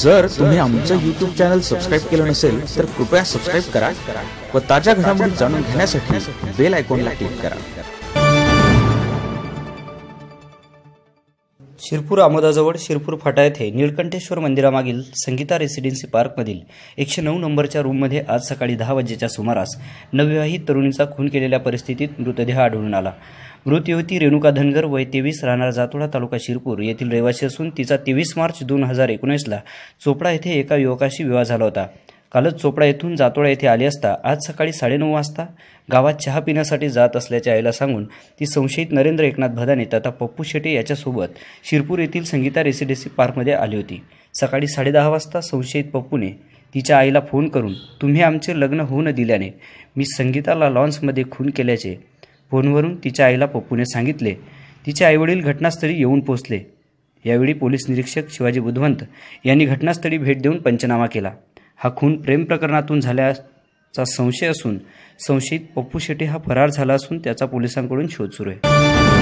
जर तुम्ही आमचं युट्यूब चॅनल सबस्क्राईब केलं नसेल तर कृपया सबस्क्राईब करा व ताज्या घडामोडी जाणून घेण्यासाठी बेल आयकॉनला क्लिक करा. शिरपूर आमोदाजवळ शिरपूर फाटा येथे निळकंठेश्वर मंदिरामागील संगीता रेसिडेन्सी पार्कमधील एकशे नऊ नंबरच्या रूममध्ये आज सकाळी दहा वाजेच्या सुमारास नवविवाहित तरुणीचा खून केलेल्या परिस्थितीत मृतदेह आढळून आला. मृत युवती रेणुका धनगर वय तेवीस राहणार जातोडा तालुका शिरपूर येथील रहिवासी असून तिचा तेवीस मार्च दोन हजार एकोणीसला चोपडा येथे एका युवकाशी विवाह झाला होता. कालच चोपडा येथून जातोडा येथे आली असता आज सकाळी साडेनऊ वाजता गावात चहा पिण्यासाठी जात असल्याच्या आईला सांगून ती संशयित नरेंद्र एकनाथ भदाने तथा पप्पू शेटे याच्यासोबत शिरपूर येथील संगीता रेसिडेन्सी पार्कमध्ये आली होती. सकाळी साडेदहा वाजता संशयित पप्पूने तिच्या आईला फोन करून तुम्ही आमचे लग्न होऊ न दिल्याने मी संगीताला लॉन्समध्ये खून केल्याचे फोनवरून तिच्या आईला पप्पूने सांगितले. तिचे आईवडील घटनास्थळी येऊन पोचले यावेळी पोलीस निरीक्षक शिवाजी बुधवंत यांनी घटनास्थळी भेट देऊन पंचनामा केला. हा खून प्रेम प्रकरणातून झाल्याचा संशय असून संशयित पप्पू शेट्टी हा फरार झाला असून त्याचा पोलिसांकडून शोध सुरू आहे.